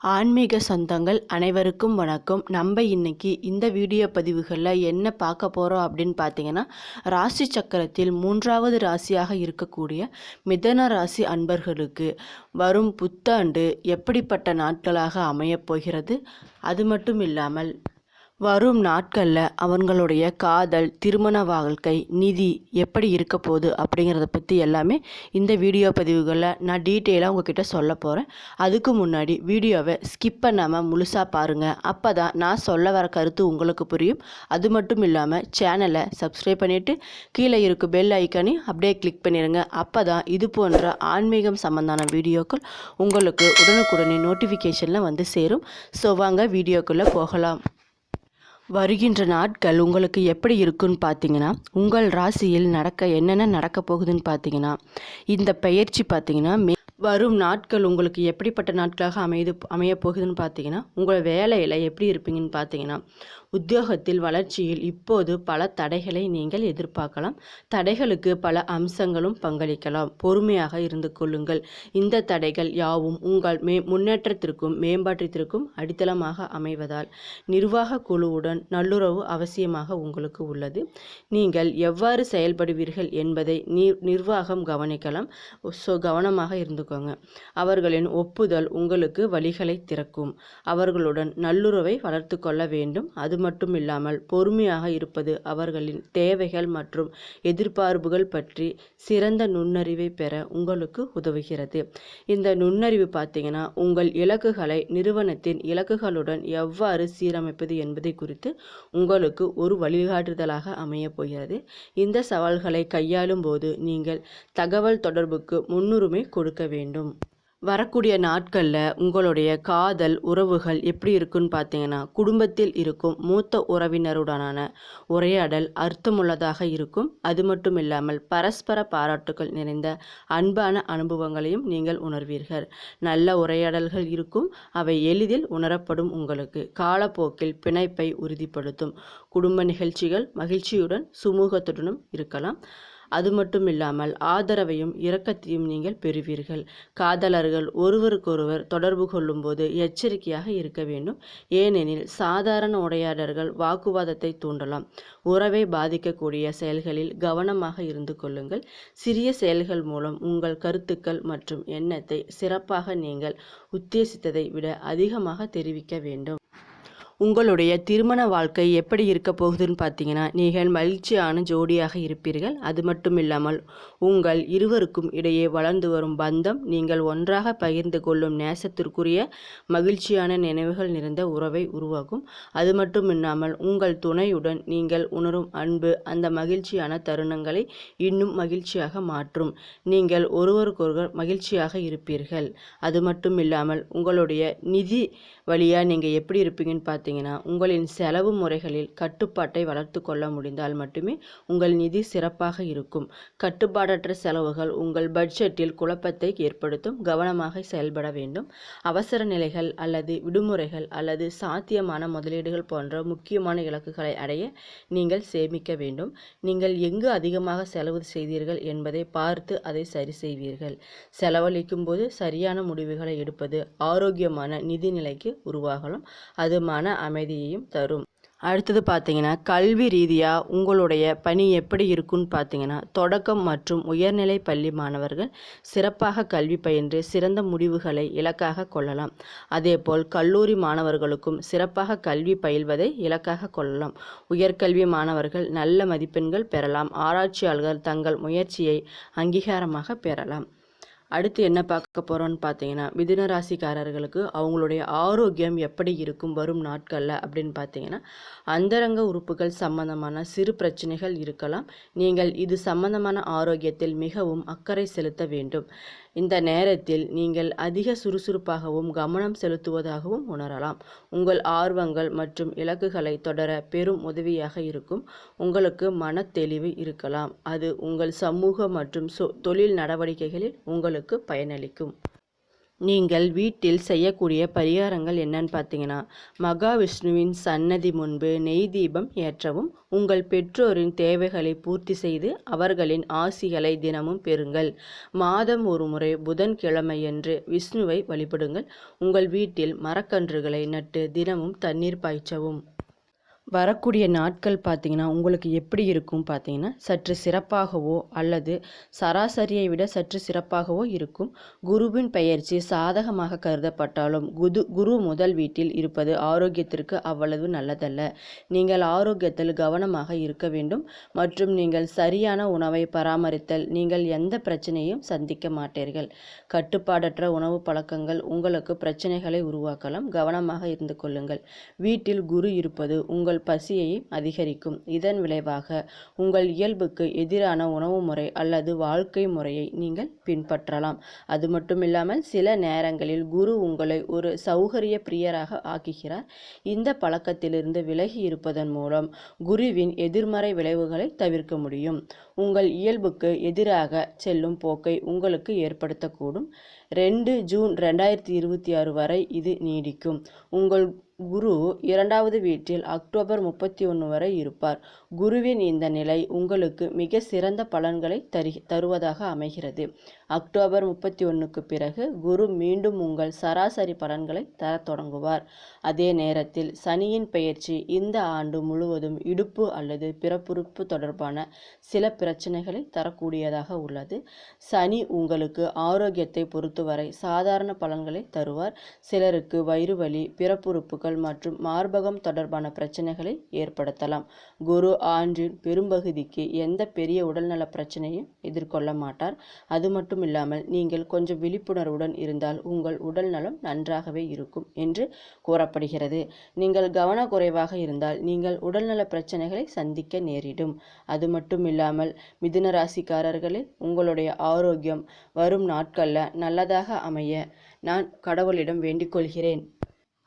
ஆன்மீக சொந்தங்கள் அனைவருக்கும் வணக்கம். நம்ம இன்னைக்கு இந்த வீடியோ பதிவுகளில் என்ன பார்க்க போகிறோம் அப்படின்னு பார்த்தீங்கன்னா ராசி சக்கரத்தில் மூன்றாவது ராசியாக இருக்கக்கூடிய மிதன ராசி அன்பர்களுக்கு வரும் புத்தாண்டு எப்படிப்பட்ட நாட்களாக அமையப் போகிறது? அது மட்டும் இல்லாமல் வரும் நாட்களில் அவங்களுடைய காதல் திருமண வாழ்க்கை நிதி எப்படி இருக்க போகுது அப்படிங்கிறத பற்றி எல்லாமே இந்த வீடியோ பதிவுகளில் நான் டீட்டெயிலாக உங்ககிட்ட சொல்ல போகிறேன் அதுக்கு முன்னாடி வீடியோவை ஸ்கிப் பண்ணாமல் முழுசாக பாருங்கள் அப்போ தான் நான் சொல்ல வர கருத்து உங்களுக்கு புரியும். அது மட்டும் இல்லாமல் சேனலை சப்ஸ்கிரைப் பண்ணிவிட்டு கீழே இருக்கும் பெல் ஐக்கானையும் அப்படியே கிளிக் பண்ணிடுங்க அப்போ தான் இது போன்ற ஆன்மீகம் சம்மந்தான வீடியோக்கள் உங்களுக்கு உடனுக்குடனே நோட்டிஃபிகேஷனில் வந்து சேரும். ஸோ வாங்க வீடியோக்குள்ளே போகலாம். வருகின்ற நாட்கள் உங்களுக்கு எப்படி இருக்குன்னு பார்த்தீங்கன்னா உங்கள் ராசியில் நடக்க என்னென்ன நடக்க போகுதுன்னு பார்த்தீங்கன்னா இந்த பயிற்சி பார்த்தீங்கன்னா மே வரும் நாட்கள் உங்களுக்கு எப்படிப்பட்ட நாட்களாக அமைது அமைய போகுதுன்னு பார்த்தீங்கன்னா உங்கள் வேலையில் எப்படி இருப்பீங்கன்னு பார்த்தீங்கன்னா உத்தியோகத்தில் வளர்ச்சியில் இப்போது பல தடைகளை நீங்கள் எதிர்பார்க்கலாம். தடைகளுக்கு பல அம்சங்களும் பங்களிக்கலாம். பொறுமையாக இருந்து கொள்ளுங்கள். இந்த தடைகள் யாவும் உங்கள் மே முன்னேற்றத்திற்கும் மேம்பாட்டிற்கும் அடித்தளமாக அமைவதால் நிர்வாக குழுவுடன் நல்லுறவு அவசியமாக உங்களுக்கு உள்ளது. நீங்கள் எவ்வாறு செயல்படுவீர்கள் என்பதை நிர்வாகம் கவனிக்கலாம். ஸோ கவனமாக இருந்துக்கோங்க. அவர்களின் ஒப்புதல் உங்களுக்கு வழிகளை திறக்கும். அவர்களுடன் நல்லுறவை வளர்த்து கொள்ள வேண்டும். அது மட்டும் இல்லாமல் பொறுமையாக இருப்பது அவர்களின் தேவைகள் மற்றும் எதிர்பார்ப்புகள் பற்றி சிறந்த நுண்ணறிவை பெற உங்களுக்கு உதவுகிறது. இந்த நுண்ணறிவு பார்த்தீங்கன்னா உங்கள் இலக்குகளை நிறுவனத்தின் இலக்குகளுடன் எவ்வாறு சீரமைப்பது என்பதை குறித்து உங்களுக்கு ஒரு வழிகாட்டுதலாக அமையப் போகிறது. இந்த சவால்களை கையாளும் போது நீங்கள் தகவல் தொடர்புக்கு முன்னுரிமை கொடுக்க வேண்டும். வரக்கூடிய நாட்களில் உங்களுடைய காதல் உறவுகள் எப்படி இருக்குன்னு பார்த்தீங்கன்னா குடும்பத்தில் இருக்கும் மூத்த உறவினருடனான உரையாடல் அர்த்தமுள்ளதாக இருக்கும். அது மட்டும் இல்லாமல் பரஸ்பர பாராட்டுகள் நிறைந்த அன்பான அனுபவங்களையும் நீங்கள் உணர்வீர்கள். நல்ல உரையாடல்கள் இருக்கும். அவை எளிதில் உணரப்படும் உங்களுக்கு. காலப்போக்கில் பிணைப்பை உறுதிப்படுத்தும் குடும்ப நிகழ்ச்சிகள் மகிழ்ச்சியுடன் சுமூகத்துடனும் இருக்கலாம். அது மட்டும் இல்லாமல் ஆதரவையும் இரக்கத்தையும் நீங்கள் பெறுவீர்கள். காதலர்கள் ஒருவருக்கொருவர் தொடர்பு கொள்ளும்போது எச்சரிக்கையாக இருக்க வேண்டும். ஏனெனில் சாதாரண உரையாடல்கள் வாக்குவாதத்தை தூண்டலாம். உறவை பாதிக்கக்கூடிய செயல்களில் கவனமாக இருந்து கொள்ளுங்கள். சிறிய செயல்கள் மூலம் உங்கள் கருத்துக்கள் மற்றும் எண்ணத்தை சிறப்பாக நீங்கள் உத்தேசித்ததை விட அதிகமாக தெரிவிக்க வேண்டும். உங்களுடைய திருமண வாழ்க்கை எப்படி இருக்க போகுதுன்னு பார்த்தீங்கன்னா நீங்கள் மகிழ்ச்சியான ஜோடியாக இருப்பீர்கள். அது மட்டும் இல்லாமல் உங்கள் இருவருக்கும் இடையே வளர்ந்து வரும் பந்தம் நீங்கள் ஒன்றாக பகிர்ந்து கொள்ளும் நேசத்திற்குரிய மகிழ்ச்சியான நினைவுகள் நிறைந்த உறவை உருவாக்கும். அது மட்டும் இல்லாமல் உங்கள் துணையுடன் நீங்கள் உணரும் அன்பு அந்த மகிழ்ச்சியான தருணங்களை இன்னும் மகிழ்ச்சியாக மாற்றும். நீங்கள் ஒருவருக்கொருவர் மகிழ்ச்சியாக இருப்பீர்கள். அது மட்டும் இல்லாமல் உங்களுடைய நிதி வழியாக நீங்கள் எப்படி இருப்பீங்கன்னு பார்த்தீங்கன்னா உங்களின் செலவு முறைகளில் கட்டுப்பாட்டை வளர்த்து கொள்ள முடிந்தால் மட்டுமே உங்கள் நிதி சிறப்பாக இருக்கும். கட்டுப்பாடற்ற செலவுகள் உங்கள் பட்ஜெட்டில் குழப்பத்தை ஏற்படுத்தும் கவனமாக செயல்பட வேண்டும். அவசர நிலைகள் அல்லது விடுமுறைகள் அல்லது சாத்தியமான முதலீடுகள் போன்ற முக்கியமான இலக்குகளை அடைய நீங்கள் சேமிக்க வேண்டும். நீங்கள் எங்கு அதிகமாக செலவு செய்தீர்கள் என்பதை பார்த்து அதை சரி செய்வீர்கள். செலவழிக்கும் போது சரியான முடிவுகளை எடுப்பது ஆரோக்கியமான நிதி நிலைக்கு உருவாகலாம். அது மன அமைதியையும் தரும். அடுத்தது பார்த்தீங்கன்னா கல்வி ரீதியாக உங்களுடைய பணி எப்படி இருக்குன்னு பார்த்தீங்கன்னா தொடக்கம் மற்றும் உயர்நிலை பள்ளி மாணவர்கள் சிறப்பாக கல்வி பயின்று சிறந்த முடிவுகளை இலக்காக கொள்ளலாம். அதேபோல் கல்லூரி மாணவர்களுக்கும் சிறப்பாக கல்வி பயில்வதை இலக்காக கொள்ளலாம். உயர்கல்வி மாணவர்கள் நல்ல மதிப்பெண்கள் பெறலாம். ஆராய்ச்சியாளர்கள் தங்கள் முயற்சியை அங்கீகாரமாக பெறலாம். அடுத்து என்ன பார்க்க போகிறோன்னு பார்த்தீங்கன்னா மிதுன ராசிக்காரர்களுக்கு அவங்களுடைய ஆரோக்கியம் எப்படி இருக்கும் வரும் நாட்களில் அப்படின்னு பார்த்தீங்கன்னா அந்தரங்க உறுப்புகள் சம்பந்தமான சிறு பிரச்சனைகள் இருக்கலாம். நீங்கள் இது சம்பந்தமான ஆரோக்கியத்தில் மிகவும் அக்கறை செலுத்த வேண்டும். இந்த நேரத்தில் நீங்கள் அதிக சுறுசுறுப்பாகவும் கவனம் செலுத்துவதாகவும் உணரலாம். உங்கள் ஆர்வங்கள் மற்றும் இலக்குகளை தொடர பெரும் உதவியாக இருக்கும். உங்களுக்கு மனத்தெளிவு இருக்கலாம். அது உங்கள் சமூக மற்றும் தொழில் நடவடிக்கைகளில் உங்களுக்கு பயனளிக்கும். நீங்கள் வீட்டில் செய்யக்கூடிய பரிகாரங்கள் என்னன்னு பார்த்தீங்கன்னா மகாவிஷ்ணுவின் சன்னதி முன்பு நெய் தீபம் ஏற்றவும் உங்கள் பெற்றோரின் தேவைகளை பூர்த்தி செய்து அவர்களின் ஆசிகளை தினமும் பெறுங்கள். மாதம் ஒரு முறை புதன்கிழமையன்று விஷ்ணுவை வழிபடுங்கள். உங்கள் வீட்டில் மரக்கன்றுகளை நட்டு தினமும் தண்ணீர் பாய்ச்சவும். வரக்கூடிய நாட்கள் பார்த்தீங்கன்னா உங்களுக்கு எப்படி இருக்கும் பார்த்தீங்கன்னா சற்று சிறப்பாகவோ அல்லது சராசரியை விட சற்று சிறப்பாகவோ இருக்கும். குருவின் பெயர்ச்சி சாதகமாக கருதப்பட்டாலும் குது குரு முதல் வீட்டில் இருப்பது ஆரோக்கியத்திற்கு அவ்வளவு நல்லதல்ல. நீங்கள் ஆரோக்கியத்தில் கவனமாக இருக்க வேண்டும். மற்றும் நீங்கள் சரியான உணவை பராமரித்தல் நீங்கள் எந்த பிரச்சனையும் சந்திக்க மாட்டீர்கள். கட்டுப்பாடற்ற உணவு பழக்கங்கள் உங்களுக்கு பிரச்சனைகளை உருவாக்கலாம். கவனமாக இருந்து கொள்ளுங்கள். வீட்டில் குரு இருப்பது உங்கள் உங்கள் பசியை அதிகரிக்கும். இதன் விளைவாக உங்கள் இயல்புக்கு எதிரான உணவு முறை அல்லது வாழ்க்கை முறையை நீங்கள் பின்பற்றலாம். அது மட்டுமில்லாமல் சில நேரங்களில் குரு உங்களை ஒரு சௌகரிய பிரியராக ஆக்குகிறார். இந்த பழக்கத்திலிருந்து விலகி இருப்பதன் மூலம் குருவின் எதிர்மறை விளைவுகளை தவிர்க்க முடியும். உங்கள் இயல்புக்கு எதிராக செல்லும் போக்கை உங்களுக்கு ஏற்படுத்தக்கூடும். ரெண்டு ஜூன் ரெண்டாயிரத்தி இருபத்தி ஆறு வரை இது நீடிக்கும். உங்கள் குரு இரண்டாவது வீட்டில் அக்டோபர் முப்பத்தி ஒன்று வரை இருப்பார். குருவின் இந்த நிலை உங்களுக்கு மிக சிறந்த பலன்களை தரு தருவதாக அமைகிறது. அக்டோபர் முப்பத்தி ஒன்றுக்கு பிறகு குரு மீண்டும் உங்கள் சராசரி பலன்களை தரத் தொடங்குவார். அதே நேரத்தில் சனியின் பெயர்ச்சி இந்த ஆண்டு முழுவதும் இடுப்பு அல்லது பிறப்புறுப்பு தொடர்பான சில பிரச்சனைகளை தரக்கூடியதாக உள்ளது. சனி உங்களுக்கு ஆரோக்கியத்தை பொறுத்தவரை சாதாரண பலன்களை தருவார். சிலருக்கு வயிறு வலி பிறப்புறுப்புகள் மற்றும் மார்பகம் தொடர்பான பிரச்சனைகளை ஏற்படுத்தலாம். குரு ஆண்டின் பெரும்பகுதிக்கு எந்த பெரிய உடல்நல பிரச்சனையும் எதிர்கொள்ள மாட்டார். அது மட்டும் இல்லாமல் நீங்கள் கொஞ்சம் விழிப்புணர்வுடன் இருந்தால் உங்கள் உடல் நலம் நன்றாகவே இருக்கும் என்று கூறப்படுகிறது. நீங்கள் கவனக்குறைவாக இருந்தால் நீங்கள் உடல்நல பிரச்சனைகளை சந்திக்க நேரிடும். அது மட்டும் இல்லாமல் மிதுன ராசிக்காரர்களே உங்களுடைய ஆரோக்கியம் வரும் நாட்களில் நல்லதாக அமைய நான் கடவுளிடம் வேண்டிக் கொள்கிறேன்.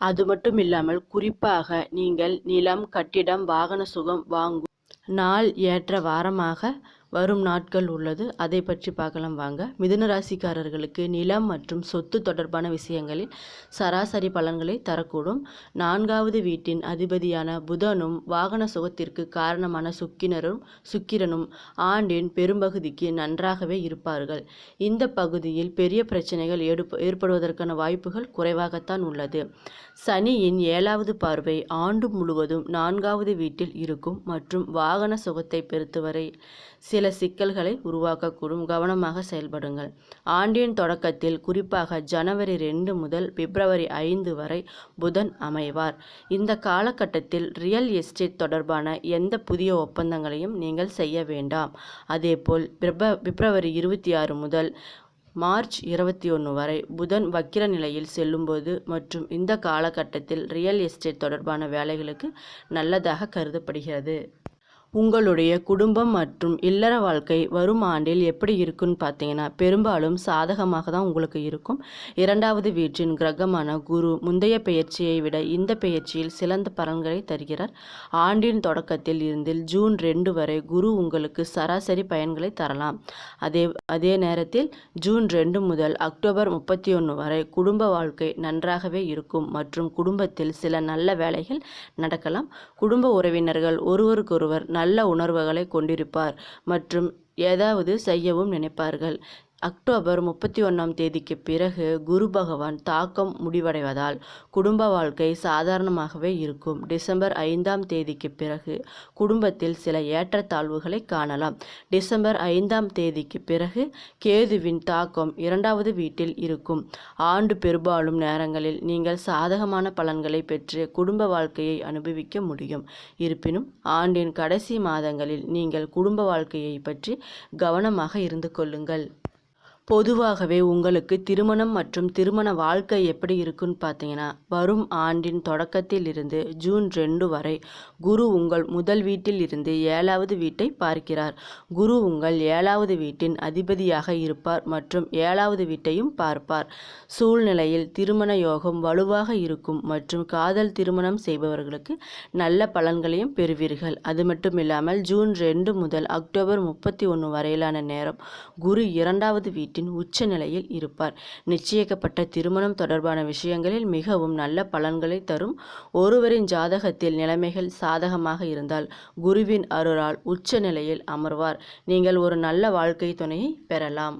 அது மட்டும் இல்லாமல் குறிப்பாக நீங்கள் நிலம் கட்டிடம் வாகன சுகம் வாங்கும் நாள் ஏற்ற வாரமாக வரும் நாட்கள் உள்ளது. அதை பற்றி பார்க்கலாம் வாங்க. மிதுன ராசிக்காரர்களுக்கு நிலம் மற்றும் சொத்து தொடர்பான விஷயங்களில் சராசரி பலன்களை தரக்கூடும். நான்காவது வீட்டின் அதிபதியான புதனும் வாகன சுகத்திற்கு காரணமான சுக்கினரும் சுக்கிரனும் ஆண்டின் பெரும்பகுதிக்கு நன்றாகவே இருப்பார்கள். இந்த பகுதியில் பெரிய பிரச்சனைகள் ஏற்படுவதற்கான வாய்ப்புகள் குறைவாகத்தான் உள்ளது. சனியின் ஏழாவது பார்வை ஆண்டு முழுவதும் நான்காவது வீட்டில் இருக்கும் மற்றும் வாகன சுகத்தை பொறுத்தவரை சில சிக்கல்களை உருவாக்கக்கூடும். கவனமாக செயல்படுங்கள். ஆண்டின் தொடக்கத்தில் குறிப்பாக ஜனவரி ரெண்டு முதல் பிப்ரவரி ஐந்து வரை புதன் அமைவார். இந்த காலகட்டத்தில் ரியல் எஸ்டேட் தொடர்பான எந்த புதிய ஒப்பந்தங்களையும் நீங்கள் செய்ய வேண்டாம். அதேபோல் பிப்ரவரி இருபத்தி ஆறு முதல் மார்ச் இருபத்தி ஒன்று வரை புதன் வக்கிர நிலையில் செல்லும்போது மற்றும் இந்த காலகட்டத்தில் ரியல் எஸ்டேட் தொடர்பான வேலைகளுக்கு நல்லதாக கருதப்படுகிறது. உங்களுடைய குடும்பம் மற்றும் இல்லற வாழ்க்கை வரும் ஆண்டில் எப்படி இருக்குன்னு பார்த்தீங்கன்னா பெரும்பாலும் சாதகமாக தான் உங்களுக்கு இருக்கும். இரண்டாவது வீட்டின் கிரகமான குரு முந்தைய பெயர்ச்சியை விட இந்த பெயர்ச்சியில் சிறந்த பலன்களை தருகிறார். ஆண்டின் தொடக்கத்தில் இருந்து ஜூன் ரெண்டு வரை குரு உங்களுக்கு சராசரி பயன்களை தரலாம். அதே அதே நேரத்தில் ஜூன் ரெண்டு முதல் அக்டோபர் முப்பத்தி ஒன்று வரை குடும்ப வாழ்க்கை நன்றாகவே இருக்கும் மற்றும் குடும்பத்தில் சில நல்ல வேலைகள் நடக்கலாம். குடும்ப உறவினர்கள் ஒருவருக்கொருவர் நல்ல உணர்வுகளை கொண்டிருப்பார் மற்றும் ஏதாவது செய்யவும் நினைப்பார்கள். அக்டோபர் முப்பத்தி ஒன்றாம் தேதிக்கு பிறகு குரு பகவான் தாக்கம் முடிவடைவதால் குடும்ப வாழ்க்கை சாதாரணமாகவே இருக்கும். டிசம்பர் ஐந்தாம் தேதிக்கு பிறகு குடும்பத்தில் சில ஏற்றத்தாழ்வுகளை காணலாம். டிசம்பர் ஐந்தாம் தேதிக்கு பிறகு கேதுவின் தாக்கம் இரண்டாவது வீட்டில் இருக்கும். ஆண்டு பெரும்பாலும் நேரங்களில் நீங்கள் சாதகமான பலன்களை பெற்று குடும்ப வாழ்க்கையை அனுபவிக்க முடியும். இருப்பினும் ஆண்டின் கடைசி மாதங்களில் நீங்கள் குடும்ப வாழ்க்கையை பற்றி கவனமாக இருந்து கொள்ளுங்கள். பொதுவாகவே உங்களுக்கு திருமணம் மற்றும் திருமண வாழ்க்கை எப்படி இருக்குன்னு பார்த்தீங்கன்னா வரும் ஆண்டின் தொடக்கத்தில் இருந்து ஜூன் ரெண்டு வரை குரு உங்கள் முதல் வீட்டில் இருந்து ஏழாவது வீட்டை பார்க்கிறார். குரு உங்கள் ஏழாவது வீட்டின் அதிபதியாக இருப்பார் மற்றும் ஏழாவது வீட்டையும் பார்ப்பார். சூழ்நிலையில் திருமண யோகம் வலுவாக இருக்கும் மற்றும் காதல் திருமணம் செய்பவர்களுக்கு நல்ல பலன்களையும் பெறுவீர்கள். அது மட்டும் இல்லாமல் ஜூன் ரெண்டு முதல் அக்டோபர் முப்பத்தி ஒன்று வரையிலான நேரம் குரு இரண்டாவது வீட்டில் வீட்டின் உச்ச நிலையில் இருப்பார். நிச்சயிக்கப்பட்ட திருமணம் தொடர்பான விஷயங்களில் மிகவும் நல்ல பலன்களை தரும் ஒருவரின் ஜாதகத்தில் நிலைமைகள் சாதகமாக இருந்தால் குருவின் அருளால் உச்ச நிலையில் அமர்வார். நீங்கள் ஒரு நல்ல வாழ்க்கை துணையை பெறலாம்.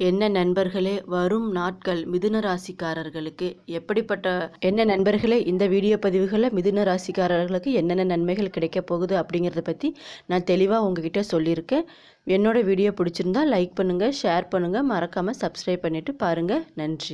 என்ன நண்பர்களே வரும் நாட்கள் மிதுன ராசிக்காரர்களுக்கு எப்படிப்பட்ட என்ன நண்பர்களே இந்த வீடியோ பதிவுகளில் மிதுன ராசிக்காரர்களுக்கு என்னென்ன நன்மைகள் கிடைக்க போகுது அப்படிங்கிறத பற்றி நான் தெளிவாக உங்ககிட்ட சொல்லியிருக்கேன். என்னோட வீடியோ பிடிச்சிருந்தா லைக் பண்ணுங்கள் ஷேர் பண்ணுங்கள் மறக்காமல் சப்ஸ்கிரைப் பண்ணிவிட்டு பாருங்கள் நன்றி.